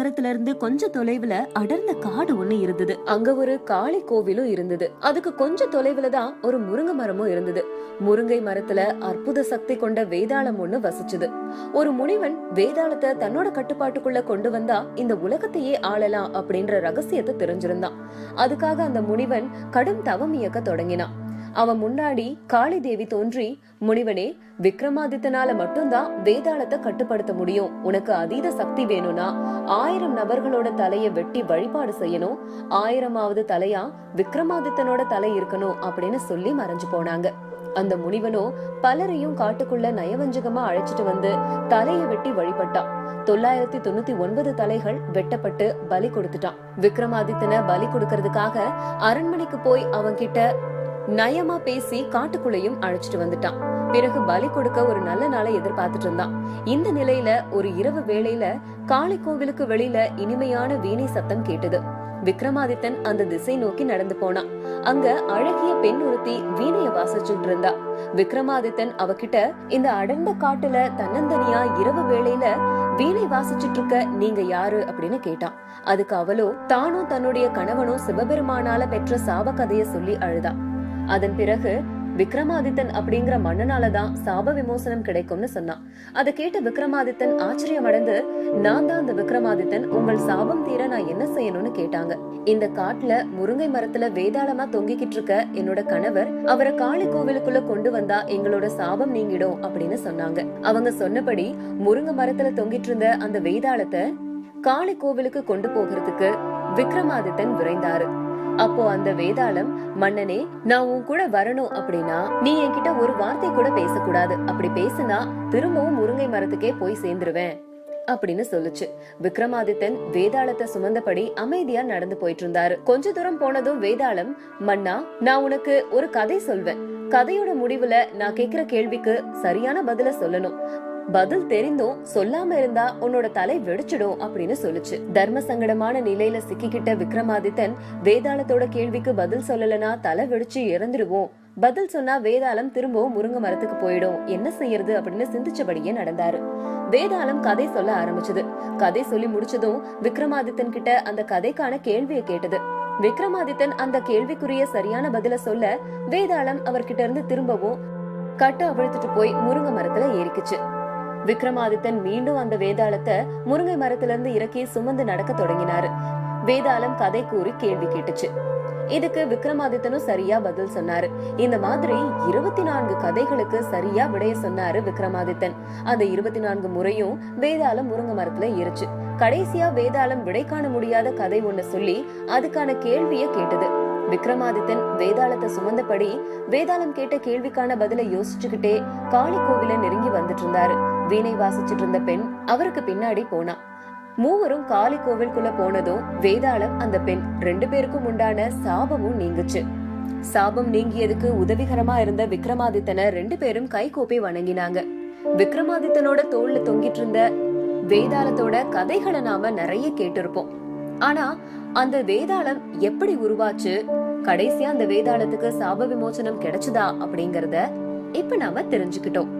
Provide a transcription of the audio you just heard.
நகரத்துல இருந்து கொஞ்ச தொலைவுல அடர்ந்த காடு ஒண்ணு இருந்தது. அங்க ஒரு காளி கோவிலும் இருந்தது. அதுக்கு கொஞ்சம் தொலைவுல தான் ஒரு முருங்கை மரமும் இருந்தது. முருங்கை மரத்துல அற்புத சக்தி கொண்ட வேதாளம் ஒண்ணு வசிச்சது. ஒரு முனிவன் வேதாளத்தை தன்னோட கட்டுப்பாட்டுக்குள்ள கொண்டு வந்தா இந்த உலகத்தையே ஆளலாம் அப்படின்ற ரகசியத்தை தெரிஞ்சிருந்தான். அதுக்காக அந்த முனிவன் கடும் தவம் இயக்க தொடங்கினான். அவன் முன்னாடி காளி தேவி தோன்றி முனிவனே விக்ரமாதித்தனால மட்டும்தான் வேதாளத்தை கட்டுப்படுத்த முடியும். உனக்கு அதீத சக்தி வேணும்னா ஆயிரம் நபர்களோட தலைய வெட்டி வழிபாடு செய்யணும். ஆயிரமாவது தலையா விக்ரமாதித்தனோட தலை இருக்கணும் அப்படின்னு சொல்லி மறைஞ்சு போனாங்க. அந்த முனிவனோ பலரையும் காட்டுக்குள்ள நயவஞ்சகமா அழைச்சிட்டு வந்து தலையை வெட்டி வழிபட்டான். தொள்ளாயிரத்தி தொண்ணூத்தி ஒன்பது தலைகள் வெட்டப்பட்டு பலி கொடுத்துட்டான். விக்ரமாதித்தனை பலி கொடுக்கறதுக்காக அரண்மனைக்கு போய் அவன்கிட்ட நயமா பேசி காட்டுக்குள்ளையும் அழைச்சிட்டு வந்துட்டான். பிறகு பலி கொடுக்க ஒரு நல்ல நாளை எதிர்பார்த்துட்டு இருந்தான். இந்த நிலையில ஒரு இரவு வேளையில காளி கோவிலுக்கு வெளியில இனிமையான வீணை சத்தம் கேட்டது. விக்ரமாதித்தன் அந்த திசை நோக்கி நடந்து போனான். அங்க அழகிய பெண் ஒருத்தி வீணைய வாசிச்சுட்டு இருந்தா. விக்ரமாதித்தன் அவகிட்ட இந்த அடர்ந்த காட்டுல தன்னந்தனியா இரவு வேளையில வீணை வாசிச்சுட்டு இருக்க நீங்க யாரு? அப்படின்னு கேட்டான். அதுக்கு அவளோ தானும் தன்னுடைய கணவனும் சிவபெருமானால பெற்ற சாப கதைய சொல்லி அழுதான் அதன் பிறகு விக்ரமாதித்தன் அப்படிங்கிற மன்னனாலதான் சாப விமோசனம் கிடைக்கும்னு சொன்னான். அதை கேட்ட விக்ரமாதித்தன் ஆச்சரியம் அடைந்து நான் தான் அந்த விக்ரமாதித்தன் உங்கள் சாபம் தீர நான் என்ன செய்யணும்னு கேட்டாங்க. இந்த காட்டுல முருங்கை மரத்துல வேதாளமா தொங்கிக்கிட்டு இருக்க என்னோட கணவர் அவரை காளி கோவிலுக்குள்ள கொண்டு வந்தா எங்களோட சாபம் நீங்கிடும் அப்படின்னு சொன்னாங்க. அவங்க சொன்னபடி முருங்கை மரத்துல தொங்கிட்டு இருந்த அந்த வேதாளத்தை காளி கோவிலுக்கு கொண்டு போகிறதுக்கு விக்ரமாதித்தன் விரைந்தாரு. அப்போ அந்த வேதாளம் மன்னனே நான் உன் கூட வரணும் அப்படின்னா நீ என்கிட்ட ஒரு வார்த்தை கூட பேசக்கூடாது. அப்படி பேசுனா திரும்பவும் முருங்கை மரத்துக்கே போய் சேர்ந்துருவேன். அப்படின்னு சொல்லுச்சு. விக்ரமாதித்தன் வேதாளத்தை சுமந்தபடி அமைதியா நடந்து போயிட்டு இருந்தாரு கொஞ்ச தூரம் போனதும் வேதாளம் மன்னா நான் உனக்கு ஒரு கதை சொல்வேன். கதையோட முடிவுல நான் கேக்குற கேள்விக்கு சரியான பதில சொல்லணும். பதில் தெரிந்தும் சொல்லாம இருந்தா உன்னோட தலை வெடிச்சிடும் அப்படின்னு சொல்லுச்சு. தர்ம சங்கடமான நிலையில சிக்கிக்கிட்ட விக்ரமாதித்தன் வேதாளத்தோட கேள்விக்கு பதில் சொல்லலனா தலை வெடிச்சு இறந்துடுவோம் பதில் சொன்னா வேதாளம் திரும்பவும் முருங்கை மரத்துக்கு போயிடும். என்ன செய்யறது அப்படின்னு சிந்திச்சபடியே நடந்தாரு. வேதாளம் கதை சொல்ல ஆரம்பிச்சது. கதை சொல்லி முடிச்சதும் விக்ரமாதித்தன் கிட்ட அந்த கதைக்கான கேள்வியை கேட்டது. விக்ரமாதித்தன் அந்த கேள்விக்குரிய சரியான பதில சொல்ல வேதாளம் அவர்கிட்ட இருந்து திரும்பவும் கட்ட அவிழ்த்துட்டு போய் முருங்கை மரத்துல ஏறிக்குச்சு. விக்ரமாதித்தன் மீண்டும் அந்த வேதாளத்தை முருங்கை மரத்துல இருந்து இறக்கி சுமந்து நடக்க தொடங்கினாரு. வேதாளம் கதை கூறி கேள்வி கேட்டுச்சு. இதுக்கு விக்ரமாதித்தனும் சரியா பதில் சொன்னாரு. இந்த மாதிரி இருபத்தி நான்கு கதைகளுக்கு சரியா விடைய சொன்னாரு விக்ரமாதித்தன். அந்த இருபத்தி நான்கு முறையும் வேதாளம் முருங்கை மரத்துல ஏறிச்சு. கடைசியா வேதாளம் விடை காண முடியாத கதை ஒண்ணு சொல்லி அதுக்கான கேள்விய கேட்டது. விக்ரமாதித்தன் வேதாளத்தை சுமந்தபடி வேதாளம் கேட்ட கேள்விக்கான பதில யோசிச்சுக்கிட்டே காளி கோவில நெருங்கி வந்துட்டு இருந்தாரு. வீணை வாசிச்சிட்டு இருந்த பெண் அவருக்கு பின்னாடி போனா. மூவரும் காளி கோவிலுக்குள்ள போனதும் வேதாளம் அந்த பெண் ரெண்டு பேருக்கும் உண்டான சாபமும் நீங்குச்சு. சாபம் நீங்கியதுக்கு உதவிகரமா இருந்த விக்ரமாதித்தனை ரெண்டு பேரும் கை கூப்பி வணங்கினாங்க. விக்ரமாதித்தனோட தோல்ல தொங்கிட்டு இருந்த வேதாளத்தோட கதைகளை நாம நிறைய கேட்டிருப்போம். ஆனா அந்த வேதாளம் எப்படி உருவாச்சு? கடைசியா அந்த வேதாளத்துக்கு சாப விமோசனம் கிடைச்சதா அப்படிங்கறத இப்ப நாம தெரிஞ்சுக்கிட்டோம்.